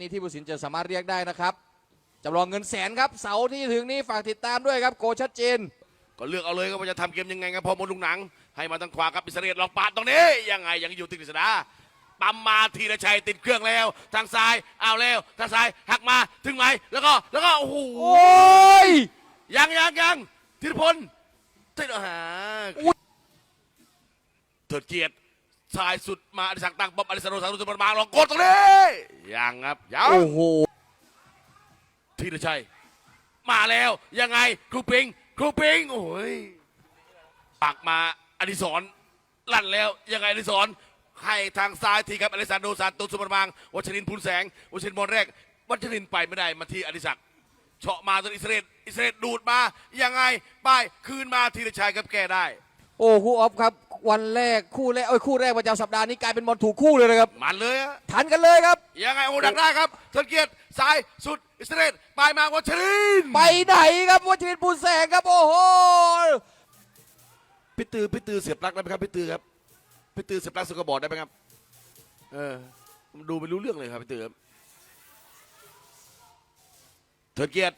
นี้ที่ผู้สินจะสามารถเรียกได้นะครับจำลองเงินแสนครับเสาร์ที่ถึงนี้ฝากติดตามด้วยครับโกชัดเจน ก็เลือกเอาเลยก็ว่าจะทำเกมยังไงครับพอมดลุงหนัง ให้มาทางขวาครับอิสราเอลลองปาดตรงนี้ ยังไงยังอยู่ติดกฤษดาปั๊มมาธีรชัยติดเครื่องแล้ว ทางซ้ายเอาแล้วทางซ้ายหักมาถึงไหมแล้วก็แล้วก็โอ้โหโอ้ยยังยังยังธีรพลติดอาหารเถิดเกียรติ สายสุดมาอดิศักดิ์ตั้งป๊อบอดิศักดิ์โนสารุสุบรมางลองกดตรงนี้ยังครับยังโอ้โหธีรชัยมาแล้วยังไงครูปิงครูปิงโอ้ยปักมาอดิศรลั่นแล้วยังไงอดิศรให้ทางซ้ายทีครับอลิซานโดซานโตสุบรมางวัชรินทร์พูนแสงวัชรินทร์บอลแรกวัชรินทร์ไปไม่ได้มาที่อดิศักดิ์เฉาะมาตัวอิสราเอลอิสราเอลดูดมายังไงป้ายคืนมาธีรชัยครับแก้ได้ โอ้คู่ออฟครับ วันแรกคู่แรกเอ้ยคู่แรกประจำสัปดาห์นี้กลายเป็นบอลถูกคู่เลยนะครับมันเลยอะทันกันเลยครับ ยังไงโอ้ดักได้ครับเทิดเกียรติซ้ายสุดอิสราเอลไปมาวัชรินทร์ไปไหนครับวัชรินทร์ปูนแสงครับโอ้โหพี่ตือพี่ตือเสียบปลั๊กได้ไหมครับพี่ตือครับพี่ตือเสียบปลั๊กสุกระบอกได้ไหมครับเออมันดูไม่รู้เรื่องเลยครับพี่ตือครับเถิดเกียรติ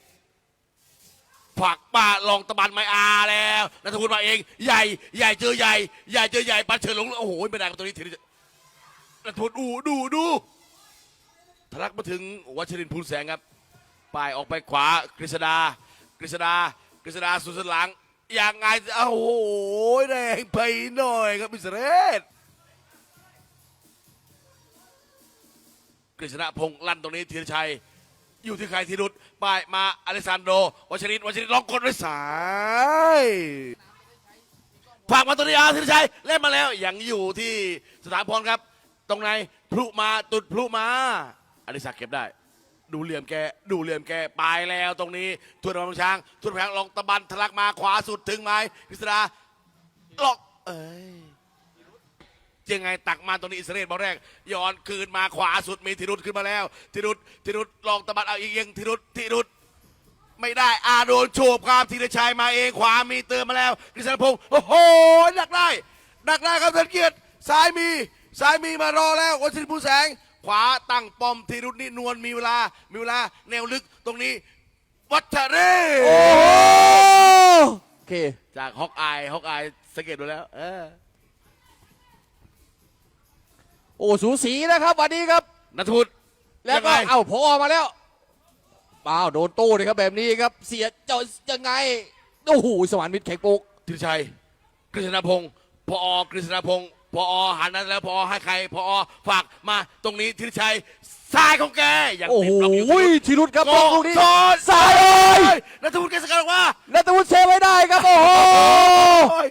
ผักป้าลองตะบันไม่อาแล้วนัทวุฒิมาเอง ใหญ่ใหญ่เจอใหญ่ใหญ่เจอใหญ่ปัดเฉินลงโอ้โหไม่ได้กับตัวนี้ทีนี้นัทวุฒิดูดูดูทะลักมาถึงวัชรินทร์พูนแสงครับป้ายออกไปขวากฤษดากฤษดากฤษดาสุดสนหลังอยังไงโอ้โหแรงไปหน่อยครับอิสเอลกฤษณพงษ์ลั่นตรงนี้ธีรชัย อยู่ที่ใครธีรุดป้ายมาอเลสซานโดวชรินวชรินล็อกกดไว้สายฝากมาตัวนี้อาธีรชัยเล่นมาแล้วยังอยู่ที่สถาพรครับ ตรงไหนพลุมาตุดพลุมาอดิศักดิ์เก็บได้ ดูเหลี่ยมแกดูเหลี่ยมแกไปแล้วตรงนี้ทุนรางช้างทุนแพงลองตะบันทะลักมาขวาสุดถึงไหมกฤษดาล็อกเอ้ย ยังไงตักมาตรงนี้อิสราเอลบอลแรก ย้อนคืนมาขวาสุดมีธีรุดขึ้นมาแล้วธีรุดธีรุดลองตะบันเอาอีกยังธีรุดธีรุดไม่ได้อาโดนโฉบครับธีรชัยมาเองขวามีเติมมาแล้วกฤษณพงศ์โอ้โหดักได้ดักได้ครับเทิดเกียรติซ้ายมีซ้ายมีมารอแล้ววัชรินทร์ภูแสง ขวาตั้งป้อมธีรุษนี่นวลมีเวลามีเวลาแนวลึกตรงนี้ วัชรีโอ้โหโอเคจากฮอกอายฮอกอายสังเกตดูแล้ว เออ โอ้สูสีนะครับวันนี้ครับ นัทวุฒิแล้วก็ยังไง เอ้าพอมาแล้วเปล่าโดนโต้เลยครับแบบนี้ครับ เสียเจ้ายังไงโอ้โหสวรรค์มิตรแข็งโปกธีรชัยกฤษณพงศ์พอกฤษณพงศ์พอหันนั้นแล้วพอให้ใครพอฝากมาตรงนี้ธีรชัยซ้ายของแกยังโอ้ติโหดล็อกอยู่ทีรุดครับโกบอลลูกนี้โซนซ้ายเลยนัทวุฒิเกษการออกมานัทวุฒิเซฟไว้ได้ครับโอ้โห โอ้ย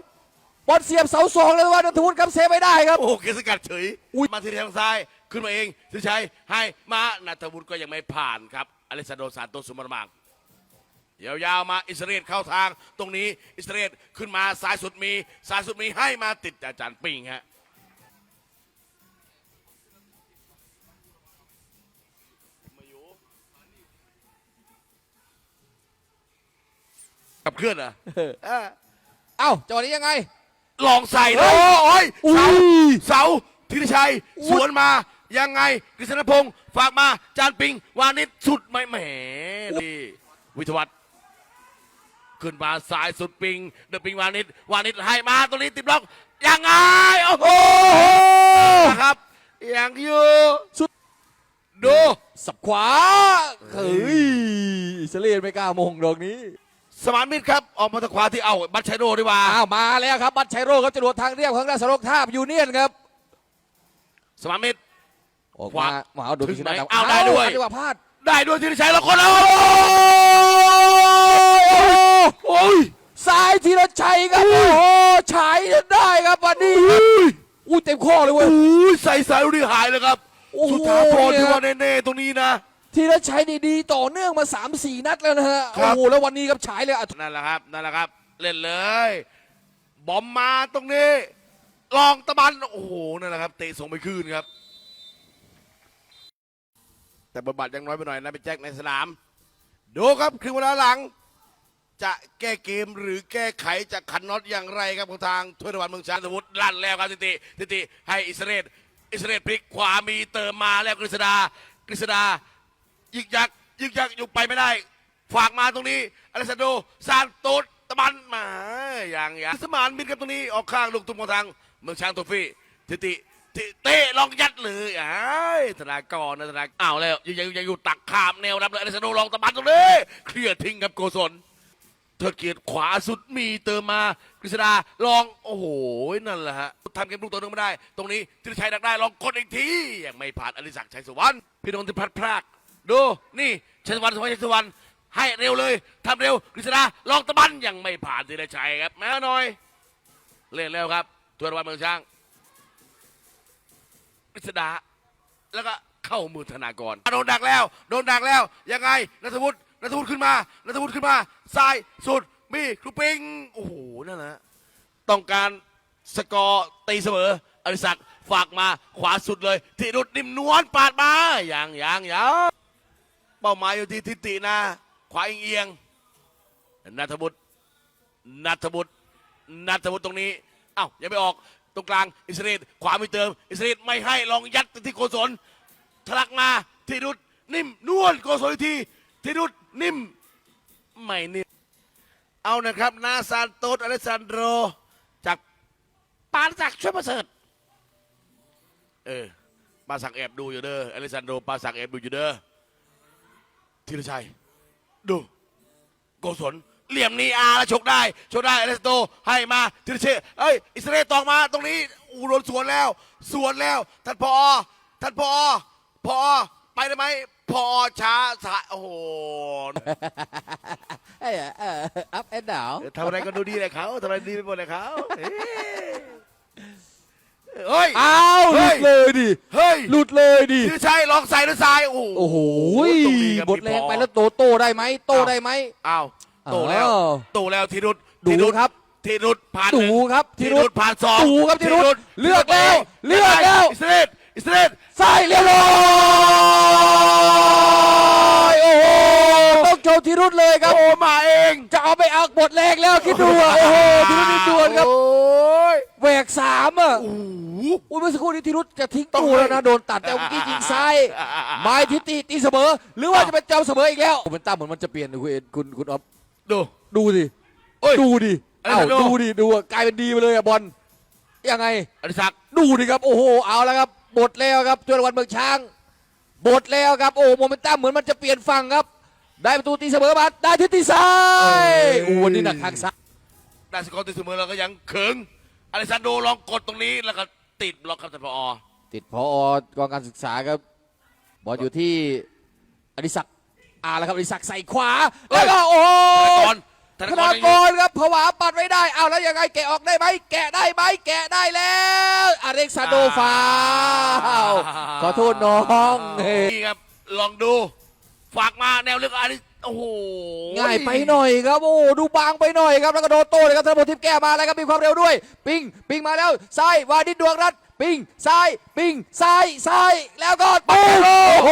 บอลเสียบเสาสองเลยว่านัทวุฒิครับเซฟไว้ได้ครับ โอ้โหเกษกัดเฉยอุ๊ยมาที่ทางซ้าย ขึ้นมาเองสุชัยให้มานัทวุฒิก็ยังไม่ผ่านครับอเลสซานโดซานโตสุมารมังยาวๆมาอิสราเอลเข้าทางตรงนี้อิสราเอลขึ้นมาซ้ายสุดมีซ้ายสุดมีให้มาติดอาจารย์ปิงฮะขับเคลื่อนอเออเอ้าจังหวะนี้ยังไง ลองใส่เลยโอ้ยอุ้เสาย เสาธีรชัยอุ๊ยสวนมา ยังไงกฤษณพงศ์ฝากมาจานปิง วานิชสุดไม่แหมนี่วิทยวัฒน์ขึ้นมาสายสุดปิง เดอะปิงวานิชวานิชให้มาตรงนี้ติดบล็อก ยังไงโอ้โหโอ้โหนะครับยังอยู่สุด ดู สับขวา เฮ้ยอิสราเอลไม่กล้ามงดอกนี้ สมานมิตรครับ ออกมาทางขวาที่เอาบัตรชัยโรดีกว่าอ้าวมาแล้วครับ บัตรชัยโรครับจรวดทางเรียบของราชรกท่าบยูเนียนครับสมานมิตร ออกขวามามาเอาดูถึงพิชิตไหมดาวเอาได้ด้วย จังหวะพลาดได้ด้วยธีรชัยแล้วคนเอาโอ้ยสายธีรชัยครับโอ้โหฉายได้ครับวันนี้ครับอุ้ยเต็มข้อเลยเว้ย อุ้ยใส่สายลูกนี้หายเลยครับ โอ้โห สุธาพรที่ว่าแน่ๆตรงนี้นะ ธีรชัยนี่ดีต่อเนื่องมา3 4นัดแล้วนะฮะครัโอ้บโหแล้ววันนี้ครับฉายเลยอะนั่นแหละครับนั่นแหละครับ เล่นเลย บอมมาตรงนี้ ลองตะบันโอ้โหนั่นแหละครับเตะส่งไปคืนครับ แต่บทบาทยังน้อยไปหน่อยนะเป็นแจ็คในสนาม ดูครับครึ่งเวลาหลัง จะแก้เกมหรือแก้ไขจากขันน็อตอย่างไรครับของทางถ้วยรางวัลเมืองชาติสมุทรลั่นแล้วครับติติติติให้อิสราเอลอิสราเอลพลิกขวามีเติมมาแล้วกฤษดากฤษดา ยึกยักยึกยักอยู่ไปไม่ได้ ฝากมาตรงนี้อเลสซานโดซานโตสตะบันมาอย่างอย่างสมานบินกันตรงนี้ออกข้างลูกตุ้มของทางเมืองช้างโทฟี่ทิติทิเตะลองยัดเลยไอ้ายธนากรนะธนากรอ้าวแล้วยังยังยังอยู่ตักขามแนวรับเลยอเลสซานโดลองตะบันตรงนี้เคลียร์ทิ้งกับโกศลเธอเกียรติขวาสุดมีเติมมากฤษดาลองโอ้โหนั่นแหละฮะทำเกมลูกตัวนึงไม่ได้ ตรงนี้ธีรชัยดักได้ลองกดอีกที ยังไม่ผ่านอริศักดิ์ชัยสุวรรณพี่นนท์ที่พัดพราก ดูนี่ชัยวรรณสมัยชัยวรรณให้เร็วเลยทำเร็วกฤษดาลองตะบันยังไม่ผ่านธีรชัยครับแม้หน่อย เล่นแล้วครับตัวนวันเมืองช้างกฤษดาแล้วก็เข้ามือธนากรโดนดักแล้ว โดนดักแล้วยังไงนัทวุฒินัทวุฒิขึ้นมานัทวุฒิขึ้นมาซ้ายสุดมีครูปิงโอ้โหนั่นแหละต้องการสกอร์ตีเสมออริศักฝากมาขวาสุดเลย ที่รุดนิ่มนวลปาดมาอย่างอย่างอย่าง เป้าหมายอยู่ที่ทิตินะ ขวาเอียงเอียงนัทวุฒินัทวุฒินัทวุฒิตรงนี้เอ้ายังไม่ออกตรงกลางอิสราเอลขวาไม่เติม อิสราเอลไม่ให้ลองยัดที่โกศลทะลักมาทีรุดนิ่มนวลโกศลทีทีรุดนิ่มไม่นิ่มเอานะครับ นาซานโตสอเลสซานโดรจากปานศักดิ์ช่วยประเสริฐเออปาสักแอบดูอยู่เด้ออเลสซานโดปาสักแอบดูอยู่เด้อ ธีรชัย ดู โกศลเหลี่ยมนี้อาแล้วชกได้ชกได้อเลสโตให้มาธีรเชษเอ้ยอิสราเอลตองมาตรงนี้อูโดนสวนแล้ว สวนแล้วท่านพอท่านพอพอไปได้ไหมพอช้าสายโอ้โหเอ้ยเอออัพแอนด์ดาวทำอะไรก็ดูดีเลยเขาทำอะไรดีไปหมดเลยเขา เฮ้เฮ้ย อ้าวหเฮ้ลุย ดเลยดิเฮ้ยหลุดเลยดิธีรชัยลองใส่ด้วยซ้ายโอ้โหโอ้โหตรงนี้ครับบทแรงพี่พอไปแล้วโตโตได้ไหมโตได้ไหม อ้าวโตแล้วอ้าวโตแล้วธีรุษดูธีรุษครับธีรุษผ่านดูหนึ่งครับธีธีรุรุษผ่านสองดูครับธีรุษเลือกแล้วธีรุษเลือกแล้ว อิสราเอลอิสราเอลใส่เรียบร้อยโอ้โหต้องโชว์ธีรุษเลยครับโอ้มาเองจะเอาไปเอาบทแรกแล้วคิดดูอะโอ้โหธีรุษนี่ดวลครับโอ้ยแหวกสามอะโอ้โห อุ้ยเมื่อสักครู่นี้ธีรุษจะทิ้งต้องตัวแล้วให้นะโดนตัดแต่เมื่อกี้ยิงซ้ายไม้ทิตีตีเสมอ หรือว่าจะเป็นเจ้าเสมออีกแล้วโมเมนตัมเหมือนมันจะเปลี่ยนนะคุณเอ็นคุณคุณอ๊อฟดูดูดิโอ้ยดูดิอะไรเอ้านะดูดูดิดูอะกลายเป็นดีไปเลยอะบอลยังไงอดิศักดิ์ดูดิครับโอ้โหเอาแล้วครับบทแล้วครับจวนวันเมืองช้างบทแล้วครับโอ้โมเมนตัมเหมือนมันจะเปลี่ยนฝั่งครับ ได้ประตูตีเสมอมาได้ที่ตีซ้ายโอ้วันนี้หนักทางซ้ายได้สกอร์ตีเสมอเราก็ยังเขิงอเลสซานโดลองกดตรงนี้แล้วก็ ติดบล็อกครับท่านผอ ติดพอกองการศึกษาครับ บอลอยู่ที่อดิศักดิ์อาแล้วครับอดิศักดิ์ใส่ขวา แล้วก็โอ้ธนากรธนากธนารยังกอยู่รครับผวาปัดไว้ได้ เอาแล้วยังไงแกะออกได้ไหมแกะได้ไหมแกะได้แล้วอเล็กซานโดฟาวขอโทษน้องเฮ้ยนี่ครับลองดู ฝากมาแนวเลือกอันนี้ โอ้โหง่ายไปหน่อยครับโอ้ดูบางไปหน่อยครับแล้วก็โดนโต้เลยครับธนบุตรทิพย์แก้มาแล้วครับมีความเร็วด้วย ปิงปิงมาแล้วซ้ายวาดิดดวงรัตน์ปิงซ้ายปิงซ้ายซ้ายแล้วก็ปุ้งโอ้โห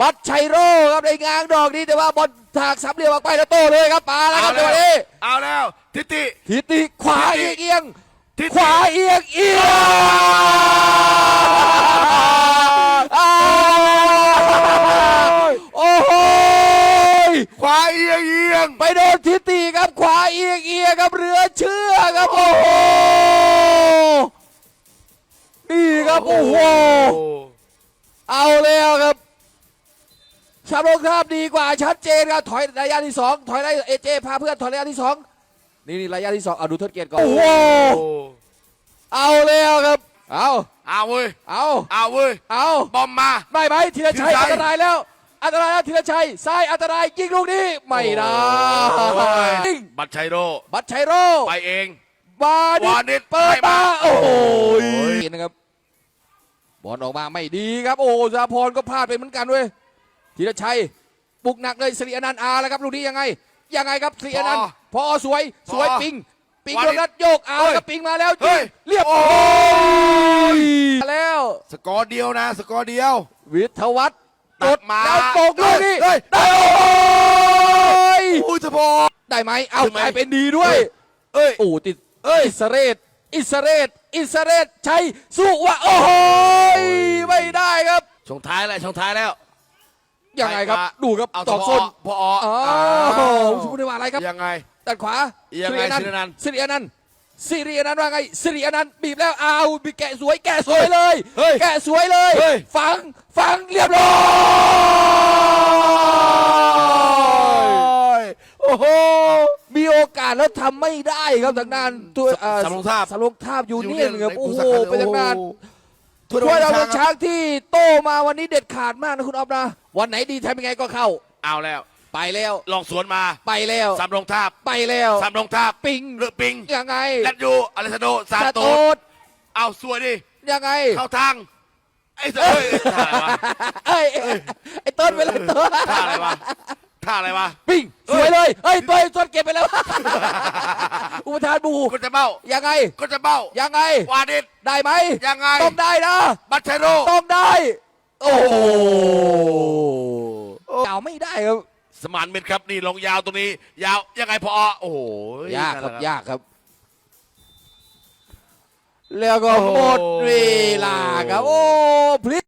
บัตรชัยโร่ครับในงางดอกนี้แต่ว่าบอลถากสามเหลี่ยมออกไปแล้วโต้เลยครับปาแล้วคเอารับจังหแล้ววะนี้เอาแล้ว ทิติทิติขวาเอียงเอียงทิติขวาเอียงเอียงอ้าวโอ้โห ขวาเอียงเอียงไปโดนทิติครับขวาเอียงเอียงครับเรือเชื่อครับโอ้โหนี่ครับโอ้โหเอาแล้วครับชาโลงคราบดีกว่าชัดเจนครับถอยระยะที่สองถอยระยะเอเจพาเพื่อนถอยระยะที่สองนี่นี่ระยะที่สองเอาดูเทิดเกียรติก่อนโอ้โหเอาแล้วครับเอาเอาเว้ยเอาเอาเว้ยเอาบอมมาได้ไหมธีรชัยธีรชัอัยนตรายแล้ว อันตรายแล้วธีรชัยซ้ายอันตรายยิงลูกนี้ไม่ได้โอ้ยบัตรชัยโร บัตรชัยโร่ไปเองวาดิวานิชเปิดให้มามาโอ้โหโอ้ยนะครับบอลออกมาไม่ดีครับโอ้สาพรก็พลาดไปเหมือนกันเว้ยธีรชัยบุกหนักเลยสิริอนันต์อาแล้วครับลูกนี้ยังไง ยังไงครับสิริอนันต์พอสวยสวยพอปิงปิงวาโดนิชนนัดโยกเอาเฮ้ยครับปิงมาแล้วเฮ้ยิงยเรียบโอ้ยแล้ว สกอร์เดียวนะ สกอร์เดียว วิทยวัฒน์ ตักดดมาแล้วโปกลูกนี้เฮ้ยได้โอ้ยอุ้ยสะพอได้ไหมเอาขึ้นไหมกลายเป็นดีด้วยเอ้ยโอ้ติดเอ้ยอิสเรตอิสเรตอิสเรตชัยสุวะโอ้โหไม่ได้ครับชช่วงท้ายแล้วช่วงท้ายแล้วยังไงครับไปมาดูครับเอาตอกส้นพอออ้าอ้าววคุณได้ว่าอะไรครับยังไงตัดขวายังไงสิริอนันต์สิริอนันต์ สิริอนันต์สิริอนันต์ว่าไงสิริอนันต์บีบแล้วอ้าวบีบแกะสวยแกะสวยเลย เฮ้ยแกะสวยเลย เฮ้ยฟังฟังเรียบร้อยโอ้โห มีโอกาสแล้วทำไม่ได้ครับทางด้านตัวเอ่อสำโรงทาบ สำโรงทาบยูเนียนครับในโอ้ภูโหสาขาเป็นทางด้านโอ้โหถ้วยดาวถ้วยดาวช้างที่โตมาวันนี้เด็ดขาดมากนะคุณอ๊อฟนะ วันไหนดีทำยังไงก็เข้า เอาแล้ว ไปแล้ว ลองสวนมาไปแล้ว สามลงทาบไปแล้ว สามลงทาบปิงเลือกปิงยังไงแลดยูอเลสซานโดซานสโตโตสดเอาสวยดิยังไง เข้าทางไอ้เอ้ยท่าอะไรวะเอ้ยเอ้ยไอ้ต้นไปแล้วต้นท่าอะไรวะท่าอะไรวะ ปิ้งสวยเลยเฮ้ยต้นต้นเก็บไปแล้ว อุปทานบูก็จะเบ้ายังไงก็จะเบ้ายังไง วาดิดได้ไหมยังไงต้องได้นะ บัตเชโรต้องได้ โอ้โหเก่าไม่ได้ครับ สมานมิตรครับนี่ลงยาวตรงนี้ ยาวยังไงพอโอ้โหยากครับนั่นแหละยากครับ แล้วก็หมดเวลาครับ โอ้พลิก